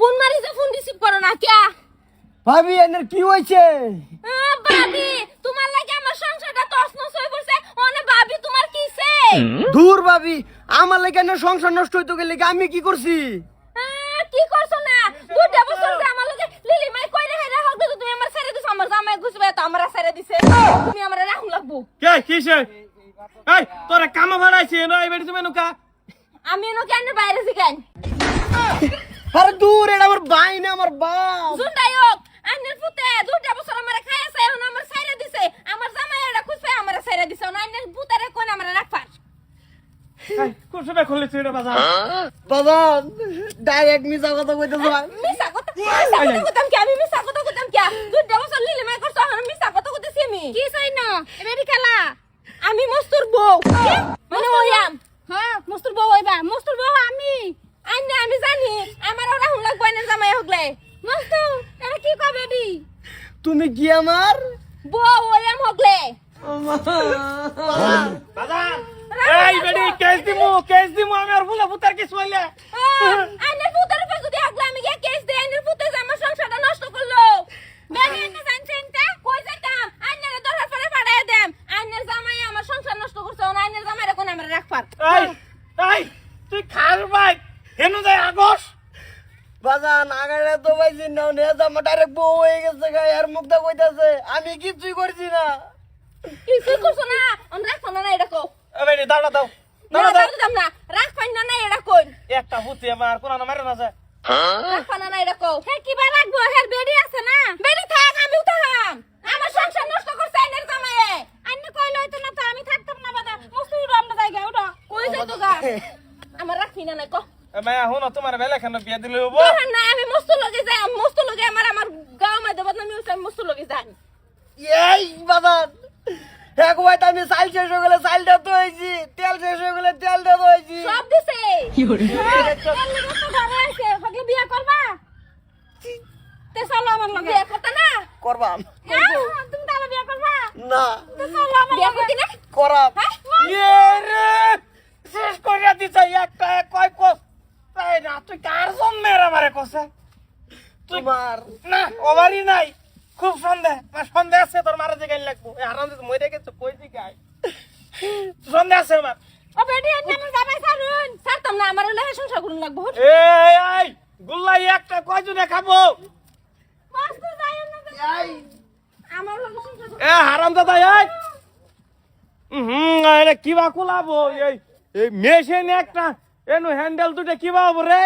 Phone মারিছে phone receive করো না কে ভাবি এনের কি আহ, ভাবি তোমার লাগে আমার সংসারটা তছনছ হয়ে পড়ছে অনে ভাবি তোমার কিসে দূর ভাবি আমার লাগে এনের সংসার নষ্ট হইতে গেলে আমি কি করছি আহ, কি করছ না দুটা বছর যে আমার লগে লিলি মাই কই রে রে হোক তুমি আমার ছেড়ে দিছো আমার জামাই ঘুষবে তো আমার ছেড়ে দিছে তুমি আমার রাখুন লাগবো কে কিসে এই তোরে কামা ভাড়াইছি না এই বেটি তুমি নুকা? আমি এনো কেন বাইরে শিখাই আরে দূর এটা আমার ভাই না আমার বাপ। জুন্ডাই হোক আন্নের পুতে দুটা বছর আমার খাইছে এখন আমার ছেড়ে দিছে। আমার জামাই এটা খুশবে আমার ছেড়ে দিছে। না আন্নের পুতারে কোন আমার রাখবার? এই কুসুমে তুই রে বাজার বাবা ডাইরেক্ট মিছা কথা কইতেছ। মিছা কথা মিছা কথা আমি মিছা কথা কি দুটা বছর লিলি মাই করছ এখন মিছা কথা কইতেছি আমি। কি চাই না এবারে খেলা। আমি মস্তুর বউ মানে ওয়াম হ্যাঁ মস্তুর বউ হইবা মস্তুর বউ আমি। আন্নে আমি জানি। আমার ওরা হুন লাগবে না জামাই হগলে মস্তু এটা কি কবে দি তুমি কি আমার বউ ওয়াম হগলে বাজার এই বেটি কেস দিমু কেস দিমু আমি আর ফুলা ফুতার কিছু হইলে আইনের পুতের উপর যদি আগলা আমি গিয়ে কেস দেই আইনের পুতে যে আমার সংসারটা নষ্ট করল বেরি এনে জানছেন তা কই যেতাম আইনের দরকার পরে পাঠায় দেম আইনের জামাই আমার সংসার নষ্ট করছে ওনা আইনের জামাইরে কোন আমার রাখবার এই এই তুই খাল ভাই হেনু যাই আগস। বাজান আগারে তো পাইছি না নে জামা ডাইরেক্ট বউ হয়ে গেছে গা আর মুখটা কইতাছে। আমি কিছুই করছি না। কিছুই করছ না? অন রাখছো না এটা কও। দাঁড়া দাও। না দাঁড়া দাও। দাম না রাখবাই না না এটা কই? একটা ফুতি আমার কোন মারে না যায়। রাখবা না না এটা কও। হে কিবা রাখব হের বেডি আছে না? বেডি থাক আমি উঠাম আমার সংসার নষ্ট করছে আইনের জামাইয়ে আইনে কইলো হইতো না তো আমি থাকতাম না বাদা। মস্ত আমরা জায়গা উঠো। কই যাইতো গা? আমার রাখবি না না কও এ মায়া হুন তোমার বেলা কেন বিয়া দিলে হব। না আমি মস্ত লগে যাই মস্ত লগে আমার আমার গাঁও মধ্যে বদনামি হইছে আমি মস্ত লগে যাই। এই বাজান এক ভাই আমি চাল শেষ হয়ে গেলে চালটা তো হয়েছি তেল শেষ হয়ে গেলে তেলটা তো হয়েছি সব দিছে। কি বিয়া করবা তে চলো আমার লগে। বিয়া করতা না? করবাম হ্যাঁ, তুমি তাহলে বিয়া করবা না। তে চলো আমার বিয়া করতি না হ্যাঁ ইয়ে রে শেষ করে দিছে একটা কয় কস তাই না তুই কার জন্মের আমারে কসে তোমার না। ওভারই নাই। খুব সন্দেহ। সন্দেহ আছে তোর মারা যে গাইল লাগবো। এই হারাম দিতে মরে গেছে কই দিকে আয়? সন্দেহ আছে আমার। ও বেটি এনে আমি যাবাই সারুন সারতাম না আমার লহে সংসার করুন লাগবো। এই আই গুল্লাই একটা কয়জনে খাব? মস্ত যাইও না এই। আমার লগে সংসার এ হারাম দাদা এই। হুম এটা কিবা কুলাবো? এই এই মেশিন একটা এনু হ্যান্ডেল দুটো কিবা হব রে?